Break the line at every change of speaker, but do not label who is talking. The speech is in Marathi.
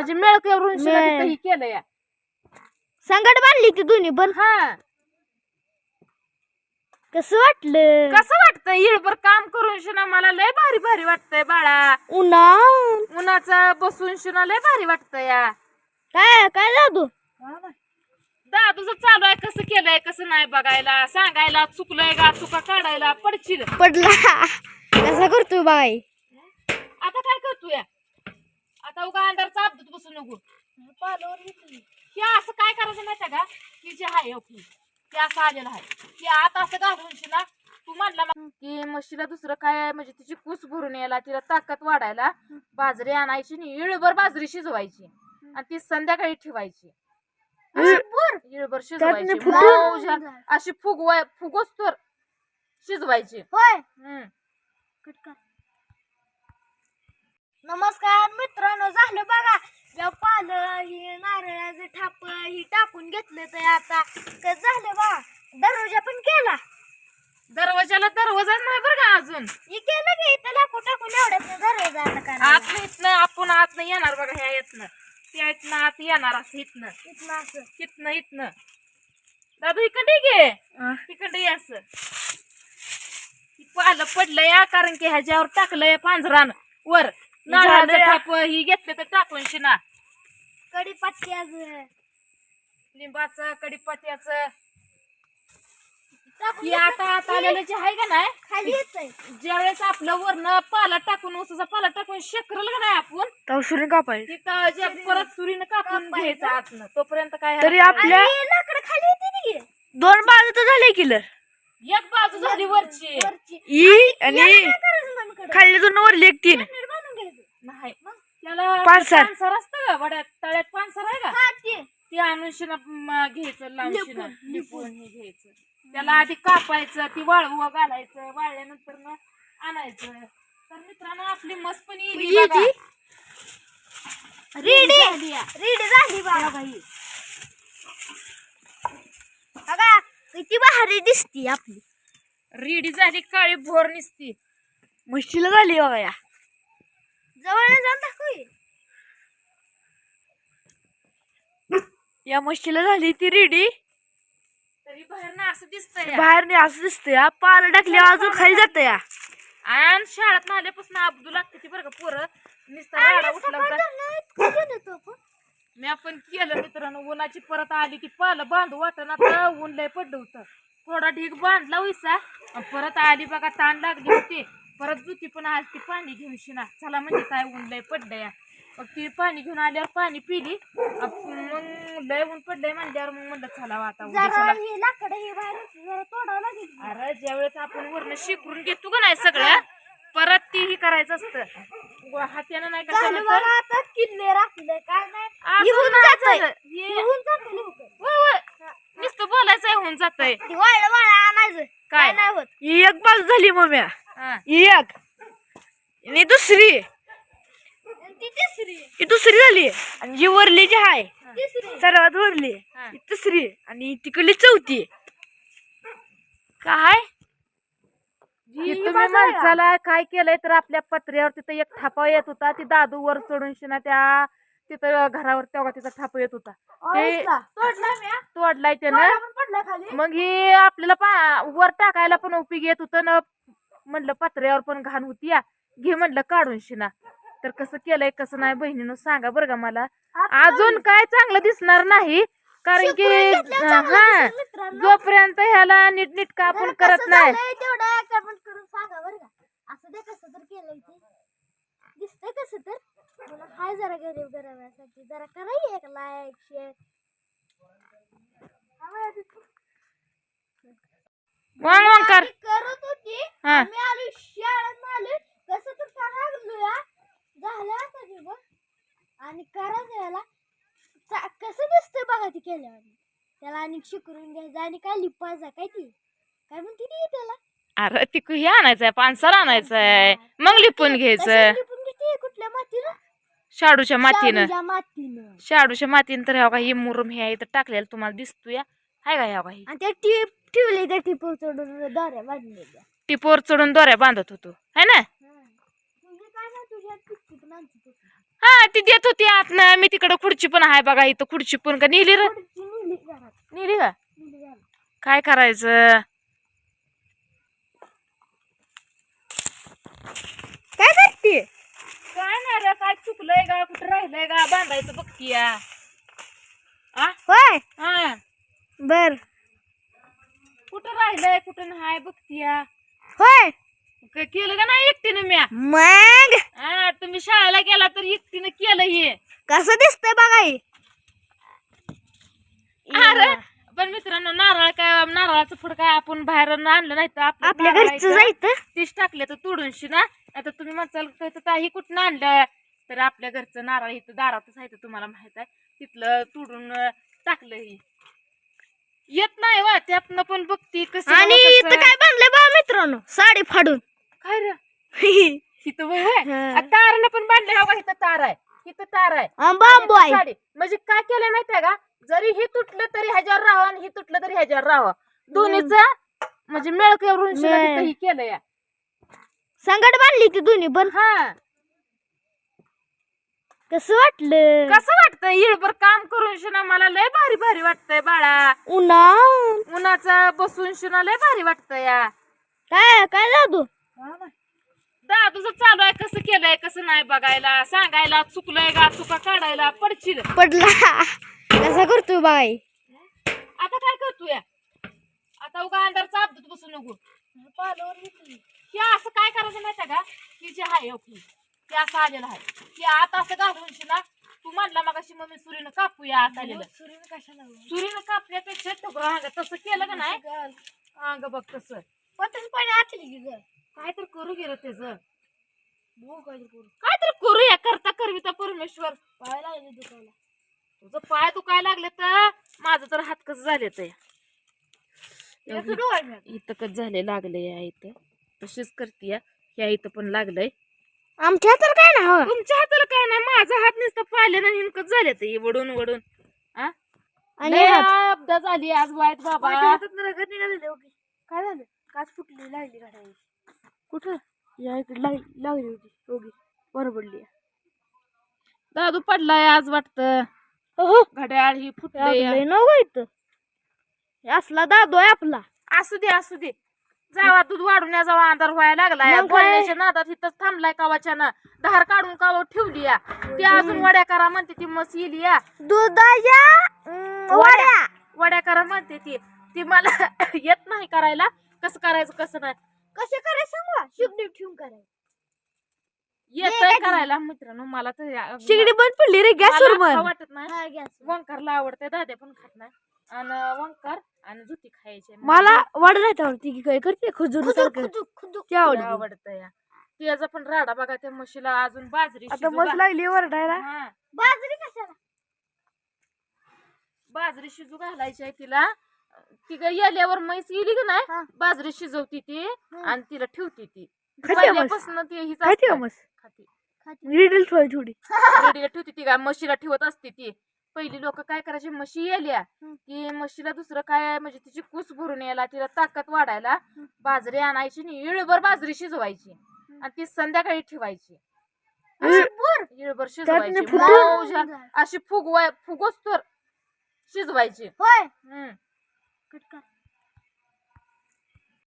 म्हणजे मेळ करून शिना
मेळ.
तिथं ही केलं या
संकट बांधली ती दोन्ही पण.
हा.
कसं वाटलं?
कसं वाटतं येळभर काम करून शिना मला लय भारी भारी वाटतंय बाळा.
उन्हा.
उन्हाचा बसून शिना लय भारी वाटतं या.
काय काय जादू
दादूच चालू आहे कसं केलंय कसं नाही बघायला. सांगायला चुकलंय का चुका काढायला पडशील.
पडला. कसा करतोय बाई?
आता काय करतोय? आता उगा अंधारचा अपडेट बसू नको. हे असं काय करायचं माहितीये का? की जे आहे ओके ते असं आलेलं आहे. की आता असं घालून ना तू म्हणला की म्हशीला दुसरं काय म्हणजे तिची कूस भरून यायला तिला ताकद वाढायला बाजरी आणायची आणि इळभर बाजरी शिजवायची. आणि ती संध्याकाळी ठेवायची. इळभर शिजवायची. अशी फुगवाय फुगोस तर शिजवायची.
होय.
हम्म.
नमस्कार मित्रांनो झालं बघा. या पालं ही नारळाचं थाप ही टाकून घेतलं तर आता कसं झालं बघा दरवाजा पण केला.
दरवाजाला दरवाजाच नाही बरं का अजून?
हे केलं की इथं लाकूड टाकून एवढ्यात दरवाजा आता करायला.
आतनं इथनं आपण आतनं येणार बघा ह्या येतनं त्या इथनं आत येणार असं इथनं.
इथनं असं.
इथनं इथनं. दादू इकडे घे इकडे ये असं. ही पालं पडलं या कारण की ह्याच्यावर टाकलंय पांजरान. वर. नारळाचं. थाप ही घेतलं तर टाकून शिना.
कडीपत्त्याच
लिंबाचं कडीपत्त्याचं. ही आता आता आलेलं जे आहे का नाही?
खाली येतंय.
ज्यावेळेस आपलं वरनं पाला टाकून उसाचा पाला टाकून शेकरल का नाही आपण?
तवसुरी कापायची.
तिथं जे परत सुरीनं कापून घ्यायचं आतनं. तोपर्यंत काय
तरी
हरकत
आपल्या
आणि लाकडं खाली येते की
दोन बाजू तर झाले किलर.
एक बाजू झाली वरची.
आणि
काय करायचं मग कडं?
खाली दोन वरली एक तीन
नीट बांधून घ्यायचं
नाही त्याला
पानसर.
पानसर असतं का? वड्यात तळ्यात पानसर आहे का?
हा ते.
ते घ्यायचं लावून शिना
लिपून,
लिपून हे घ्यायचं. त्याला आधी कापायचं ती वाळवू घालायचं वाळल्यानंतर मग आणायचं. तर मित्रांनो आपली मस्त पण येईल
येते? रेडी.
झाली या.
रेडी झाली बघा बघा किती भारी दिसती आपली.
रेडी झाली काळी भोर निसती.
म्हशीला झाली बघा या.
जवळ जाऊन दाखवी.
या म्हशीला झाली ती रेडी.
तरी बाहेर ना असं दिसतंय
बाहेर नाही असं दिसतंय या. पाल टाकली अजून खाली जात या.
आणि शाळेत आल्यापासून अब्दू लागते ती बरं का पोरं. नुसता राडा उठला होता. मी आपण केलं मित्रांनो उन्हाची परत आली की पालं बांधू वाटण आता ऊन लय पडलं होतं. थोडा ढीग बांधला होईसा आणि परत आली बघा ताण लागली होती. परत जुती पण आली ती पाणी घेऊन शिना. चला म्हणजे काय ऊन लय पडलं या. मग ती पाणी घेऊन आल्यावर पाणी पिली मग लय ऊन पडलंय म्हणल्यावर मग म्हणलं चला वा आता उद्या
जरा
चला.
ही लाकडं ही बाहेर जरा तोडावं लागेल
अरे ज्यावेळेस आपण वरण शिकरून घेतो का नाही सगळ्या परत ती ही करायचं असतं व हात्यानं नाही
झालं
कशानं
बघा आता किल्ले राखले काय नाही
असं
निघून
नाही
जातंय.
झालं. हे-
निघून जातं लवकर.
वय, वय. नुसतं बोलायचं होऊन जातंय
ती वाळलं वाळलं आणायचं
काय?
काय नाही होत
ही एक बाजू झाली मम्या
हा.
ही एक आणि दुसरी ही दुसरी झाली. आणि जी वरली जी आहे
तिसरी.
सर्वात वरली
हा.
तिसरी आणि तिकडली चौथी. काय?
जी तुम्ही माणसाला काय केलंय तर आपल्या पत्र्यावर तिथं एक थापा येत होता. ती दादू वर चढून शिना त्या तिथं घरावर तेव्हा तिचा थापा येत होता. ते
ऑरेंजला. तोडला मी हा.
तोडलाय त्यानं.
तोडला पण पडला खाली.
मग ही आपल्याला पा वर टाकायला पण उपयोगी येत होतं ना म्हणलं पत्र्यावर पण घाण होती या. घे म्हणलं काढून शिना. तर कसं केलंय कसं नाही बहिणीनं सांगा बरं का मला. अजून काय चांगलं दिसणार नाही कारण की हा. जोपर्यंत ह्याला नीट नीट का आपण करत नाही.
झालंय तेवढं कमेंट करून सांगा बरं का. असं दे कसं तर केलंय ते. दिसतंय कसं तर. हाय जरा गरीब जरा करा एक लाईक शेअर
वांग वांग कर.
करत होती. मी आलो शाळेत आले कसं तर सांगितलं या झालं आता ते बघ आणि करायचं याला चा- कसं दिसतंय बघा ती केल्यावर. त्याला आणि शिकरून घ्यायचं आणि काय लिपायचं काय ती? काय म्हणते ती त्याला?
अरे ती हे आणायचंय पानसर आणायचंय मग लिपून घ्यायचं?
लिपून घेते? कुठल्या मातीनं?
शाडूच्या मातीनं.
शाडूच्या मातीनं.
शाडूच्या मातीनं तर ह्या काही मुरुम हे इथं टाकलेलं तुम्हाला दिसतोय. हाय का ह्या काही
आणि त्या टीप ठेवले त्या टिपवर चढून दोऱ्या बांधलेल्या.
टिपोर चढून दोऱ्या बांधत होतो. है ना?
म्हणजे काय तुझ्या.
हा ती देत होती आत ना मी तिकडं खुर्ची पण आहे बघा इथं खुर्ची पण का नेली र
खुर्ची नेली घरात.
नेली का. काय करायचं?
काय करते?
काय नाही रे काय चुकलंय का कुठं राहिलंय का बांधायचं बघतीया. आ?
होय?
हा.
बर.
कुठं राहिलंय कुठं नाही बघतीया.
होय?
क- केलं का नाही एकटीनं म्या?
मग?
हा तुम्ही शाळेला गेला तर एकटीनं केलं हे.
कसं दिसतंय बघा हे?
अरे पण मित्रांनो नारळ काय नारळाचं फळ काय आपण बाहेर आणलं नाही तर आपलं
आपल्या
नारळ
घरचं जायचं?
तीच टाकले तर तोडूनशी ना. आता तुम्ही तर ताई कुठून आणलं? तर आपल्या घरचं नारळ इथं दारातच आहे तुम्हाला माहीत आहे. तिथलं तोडून अं, टाकलं ही. येत नाही वा त्यातनं पण बघती कसं
आणि. इथं काय बांधलंय बा मित्रांनो? साडी फाडून.
काय रे? इथं वय होय तारानं पण बांधले हा बघ, इथं तार आहे. इथं तार आहे.
आणि बांबू
आणि
आहे.
साडी. म्हणजे काय केलं माहितीये का? जरी हे तुटलं तरी ह्याच्यावर राहावं आणि हे तुटलं तरी ह्याच्यावर राहावं. दोन्हीच म्हणजे मेळ. करून हे केलं या
संगट बांधली ती दोन्ही पण.
हा.
कसं वाटलं?
कसं वाटतंय? येळभर काम करून शिना मला लय भारी भारी वाटतंय बाळा.
उन्हा
उन्हाचा बसून शिना लय भारी वाटतंय या.
काय काय जादू
दादूचं चालू आहे कसं केलंय कसं नाही बघायला. सांगायला चुकलंय का चुका काढायला पडशील.
पडला. कसा करतोय बाई?
आता काय करतोय? आता उगा अंधारचा अपदूत बसू नको. हे असं काय करायचं माहितीये का? हे जे आहे हो की, ते असं आलेलं आहे. ते आता असं घालून ना तू म्हणला मग अशी मम्मी सुरीनं कापूया आत आलेलं. सुरीनं कापण्यापेक्षा ठोकरं अंग तसं केलं का नाही? अंग बघ तसं.
पतंग पाणी आटली की ग.
काय तर करू गेलं त्याच.
भाऊ काय करू.
काय तर करूया करता करविता परमेश्वर.
पाय लागले दुखायला.
तुझं पाय दुखायला लागले तर माझं तर हात कसं झाले
मी.
इथं कच झाले लागले या इथं? तशीच करते ह्या इथं पण लागलंय.
आमच्या तर काय नाही हो.
तुमच्या हाताला काय नाही? माझा हात नुसतं पाहिले ना हिमकत झाले ते वडून वडून. आ?
आणि
झाली आज वाईट बाबा.
हातात रगत निघालेली होती काय झालं? काच फुटली लागली गाड्या. कुठं? या इकडे लागली लागली होती दोघी बरोबरली
दादू पडलाय आज वाटत.
हो
घड्याळ ही फुटले
हे असला दादू आहे आपला.
असू दे असू दे. जावा दूध वाढून या जावा अंधार व्हायला लागलाय? बोलण्याच्या नादात इथंच थांबलाय कावाच्यानं. धार काढून कावा ठेवली या. ती अजून वड्या करा म्हणते ती मस येली या.
दुधाच्या वड्या.
वड्या करा म्हणते ती. ती मला येत नाही करायला. कसं करायचं कसं नाही.
कसे करायचं सांगा शिगडी ठेवून करायचं.
येतंय करायला मित्रांनो मला तर या-
शिगडी बंद पडली रे
मला
गॅसवर
खाऊ
बंद.
वाटत नाही. वंकारला आवडते दादे पण खात नाही. आणि वंकार आणि जुती खायचे.
मला वाढ नाही आवडती की काय करते? खजूर सारखं. ते आवडते
आवडत या त्याचा पण राडा बघा त्या म्हशीला अजून बाजरी
आता
शिजू
मस्त लागली वरडायला.
हा,
बाजरी कशाला?
बाजरी शिजू घालायची आहे तिला. ती काय येल्यावर म्हैस येली की
हा.
नाही बाजरी शिजवती ती आणि तिला ठेवती ती.
खाते म्हस.
पहिल्यापासून ती हीच
खाते
असते.
मस्त
खाते.
रिडल थोडी थोडी.
रेडीला ठेवती ती काय म्हशीला ठेवत असते ती. पहिली लोक काय करायची? म्हशी येल्या. की म्हशीला दुसरं काय म्हणजे तिची कूस भरून यायला तिला ताकद वाढायला बाजरी आणायची आणि इळभर बाजरी शिजवायची. आणि ती संध्याकाळी ठेवायची. अशी इळभर? शिजवायची.
फुटून-
अशी फुगवाय फुगोस तर शिजवायची.
होय.
हम्म.
कट कर